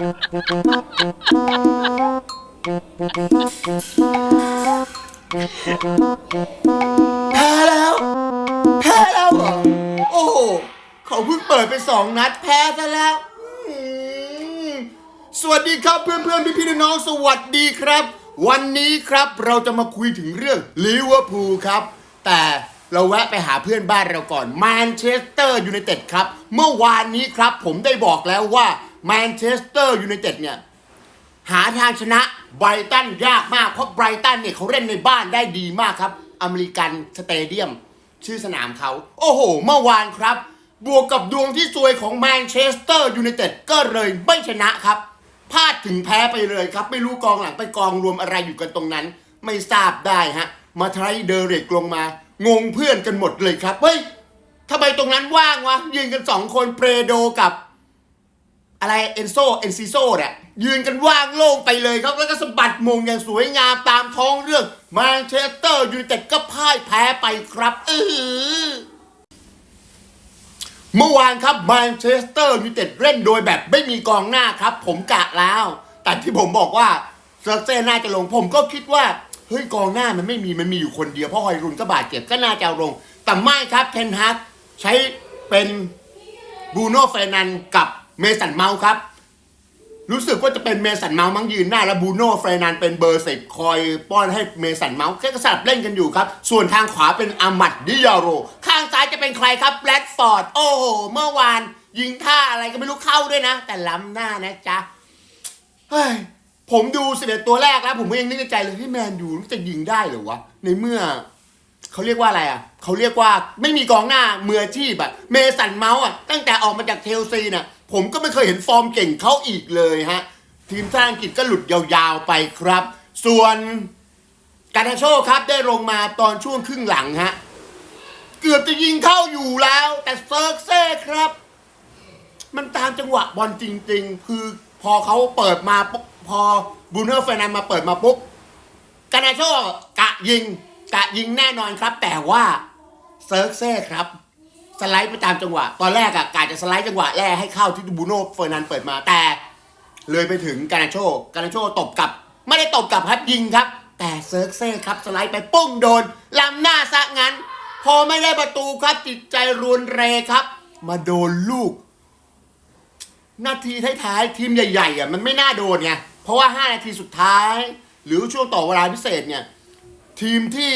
แพ้แล้ว แพ้แล้วเหรอ โอ้โหเขาเพิ่งเปิดไปสองนัดแพ้ซะแล้วอืมสวัสดีครับเพื่อนเพื่อนพี่พี่ๆน้องๆสวัสดีครับ วันนี้ครับเราจะมาคุยถึงเรื่องลิเวอร์พูลครับ แต่เราแวะไปหาเพื่อนบ้านเราก่อนแมนเชสเตอร์ยูไนเต็ดครับ เมื่อวานนี้ครับผมได้บอกแล้วว่า แมนเชสเตอร์ยูไนเต็ดเนี่ย หาทางชนะไบรตันยากมาก เพราะไบรตันเนี่ยเขาเล่นในบ้านได้ดีมากครับ อเมริกันสเตเดียม ชื่อสนามเขา โอ้โห เมื่อวานครับ บวกกับดวงที่ซวยของแมนเชสเตอร์ยูไนเต็ดก็เลยไม่ชนะครับพลาดถึงแพ้ไปเลยครับ ไม่รู้กองหลังไปกองรวมอะไรอยู่กันตรงนั้น ไม่ทราบได้ฮะ มาไทรเดเรกลงมา งงเพื่อนกันหมดเลยครับ เฮ้ยทำไมตรงนั้นว่างวะยืนกันสองคนเปรโดกับ อะไรเอนโซเอนซิโซเนี่ยยืนกันว่างโล่งไปเลยครับ แล้วก็สะบัดมงอย่างสวยงามตามท้องเรื่องมนเชสเตอร์ยูไนเต็ดก็พ่ายแพ้ไปครับเออเมื่อวานครับมนเชสเตอร์ยูไนเต็ดเล่นโดยแบบไม่มีกองหน้าครับ ผมกะแล้ว แต่ที่ผมบอกว่าเซอร์เซ่น่าจะลงผมก็คิดว่าเฮ้ยกองหน้ามันไม่มีมันมีอยู่คนเดียวเพราะฮอยรุนก็บาดเจ็บก็น่าจะลง แต่ไม่ครับเทนฮักใช้เป็นบูโน่เฟนันกับ เมสันเมาส์ครับ รู้สึกว่าจะเป็นเมสันเมาส์มั้งยืนหน้า แล้วบูโน่เฟรนันเป็นเบอร์สิบคอยป้อนให้เมสันเมาส์แค่กระสับเล่นกันอยู่ครับ ส่วนทางขวาเป็นอามัดดิยาโร ข้างซ้ายจะเป็นใครครับแบล็ดฟอร์ด โอ้โห เมื่อวาน ยิงท่าอะไรก็ไม่รู้เข้าด้วยนะ แต่ล้ำหน้านะจ๊ะเฮ้ยผมดูสิบเอ็ดตัวแรกแล้ว ผมก็ยังนึกในใจเลยที่แมนยูจะยิงได้เหรือวะ ในเมื่อเขาเรียกว่าอะไรอะเขาเรียกว่าไม่มีกองหน้ามืออาชีพอะเมสันเมาส์อะตั้งแต่ออกมาจากเทลซีน่ะ ผมก็ไม่เคยเห็นฟอร์มเก่งเขาอีกเลยฮะ ทีมชาติอังกฤษก็หลุดยาวๆไปครับ ส่วนการาโชครับได้ลงมาตอนช่วงครึ่งหลังฮะ เกือบจะยิงเข้าอยู่แล้ว แต่เซิร์กเซ่ครับ มันตามจังหวะบอลจริง ๆ คือพอเขาเปิดมาพอบูเนอร์เฟนันมาเปิดมาปุ๊บกานาโชกะยิงกะยิงแน่นอนครับ แต่ว่าเซิร์กเซ่ครับ สไลด์ไปตามจังหวะ ตอนแรกอะกะจะสไลด์จังหวะแรกให้เข้าที่บูโน่เฟอร์นันเปิดมาแต่ เลยไปถึงกานาโชกานาโชตบกลับ ไม่ได้ตบกลับครับยิงครับ แต่เซิร์กเซ่ครับสไลด์ไปปุ้งโดนลำหน้าซะงั้น พอไม่ได้ประตูครับจิตใจรุนเรครับ มาโดนลูก นาทีท้ายๆทีมใหญ่ๆอะมันไม่น่าโดนไงเพราะว่า 5 นาทีสุดท้าย หรือช่วงต่อเวลาพิเศษเนี่ย ทีมที่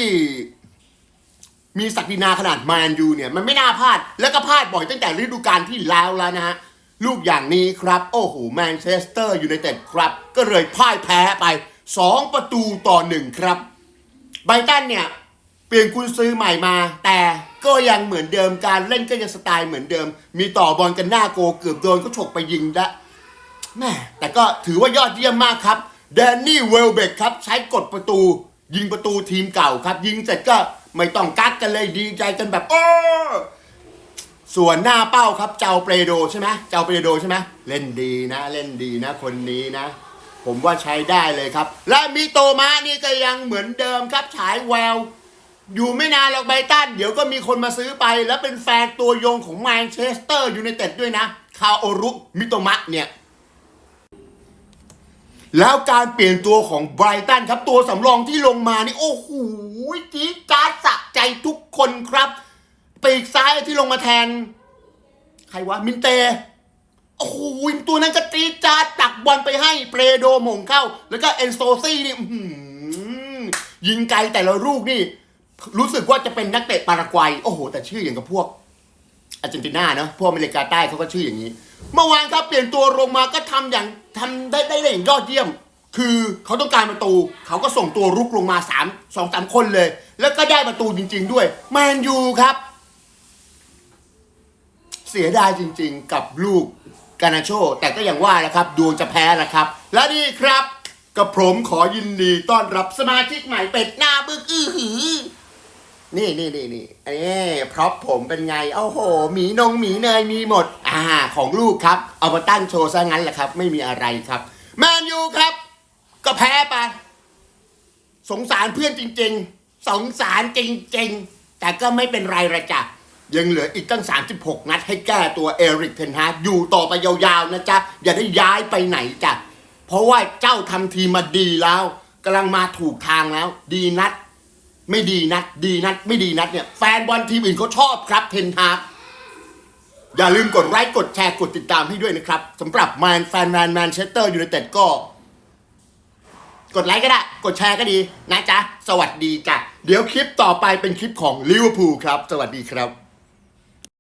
มีศักดินาขนาดแมนยูเนี่ยมันไม่น่าพลาด แล้วก็พลาดบ่อยตั้งแต่ฤดูกาลที่แล้วแล้วนะฮะลูกอย่างนี้ครับ โอ้โหแมนเชสเตอร์ยูไนเต็ดครับ ก็เลยพ่ายแพ้ไป 2 ประตูต่อ 1 ครับไบตันเนี่ยเปลี่ยนกุญซื้อใหม่มา แต่ก็ยังเหมือนเดิมการเล่นก็ยังสไตล์เหมือนเดิม มีต่อบอลกันหน้าโกเกือบโดนเขาฉกไปยิงละแม่แต่ก็ถือว่ายอดเยี่ยมมากครับแดนนี่เวลเบกครับใช้กดประตู ยิงประตูทีมเก่าครับ ยิงเสร็จก็ ไม่ต้องกักกันเลยดีใจกันแบบโอ้ส่วนหน้าเป้าครับเจ้าเปรโดใช่ไหมเจ้าเปรโดใช่ไหมเล่นดีนะ เล่นดีนะ คนนี้นะ ผมว่าใช้ได้เลยครับ และมิโตมะนี่ก็ยังเหมือนเดิมครับฉายแวว อยู่ไม่นานหรอกไบตันเดี๋ยวก็มีคนมาซื้อไป แล้วเป็นแฟนตัวยงของแมนเชสเตอร์ยูไนเต็ดด้วยนะ คาโอรุมิโตมะเนี่ย แล้วการเปลี่ยนตัวของไบรตันครับ ตัวสำรองที่ลงมานี่ โอ้โหจี๊ดจ๊าสะใจทุกคนครับ ปีกซ้ายที่ลงมาแทน ใครวะมินเต โอ้โหตัวนั้นก็จี๊ดจ๊าตักบอลไปให้เปรโดมงเข้า แล้วก็เอนโซซี่นี่ยิงไกลแต่ละลูกนี่ รู้สึกว่าจะเป็นนักเตะปารากวัย โอ้โห แต่ชื่ออย่างกับพวก อาร์เจนตินาเนอะพวกอเมริกาใต้เขาก็ชื่ออย่างนี้ เมื่อวานครับเปลี่ยนตัวลงมาก็ทำอย่างทำได้ได้อย่างยอดเยี่ยม คือเขาต้องการประตู เขาก็ส่งตัวรุกลงมาสามสองสามคนเลย แล้วก็ได้ประตูจริง ๆ ด้วยแมนยูครับ เสียดายจริง ๆ กับลูกกานาโช แต่ก็อย่างว่าแหละครับดวงจะแพ้แหละครับ และนี่ครับกับผมขอยินดีต้อนรับสมาชิกใหม่เป็ดหน้าบึกอื้อหือ นี่นี่นี่นี่เอ้พร็อพผมเป็นไงโอ้โหหมีนงหมีเนยมีหมด อ่า ของลูกครับ เอามาตั้งโชว์ซะงั้นแหละครับ ไม่มีอะไรครับแมนยูครับ ก็แพ้ไปสงสารเพื่อนจริง ๆ สงสารจริง ๆ แต่ก็ไม่เป็นไรละจ้ะยังเหลืออีกตั้ง 36 นัดให้แก้ตัวเอริกเทนฮากอยู่ต่อไปยาวๆนะจ๊ะ อย่าได้ย้ายไปไหนจ้ะ เพราะว่าเจ้าทำทีมาดีแล้วกำลังมาถูกทางแล้ว ดีนัด ไม่ดีนัดดีนัดไม่ดีนัดเนี่ยแฟนบอลทีมอื่นเขาชอบครับเทนฮากอย่าลืมกดไลค์กดแชร์กดติดตามให้ด้วยนะครับสำหรับแมนแฟนแมนแมนเชสเตอร์ยูไนเต็ดก็ กดไลค์ก็ได้ กดแชร์ก็ดีนะจ๊ะ สวัสดีจ้ะ เดี๋ยวคลิปต่อไปเป็นคลิปของลิเวอร์พูลครับ สวัสดีครับ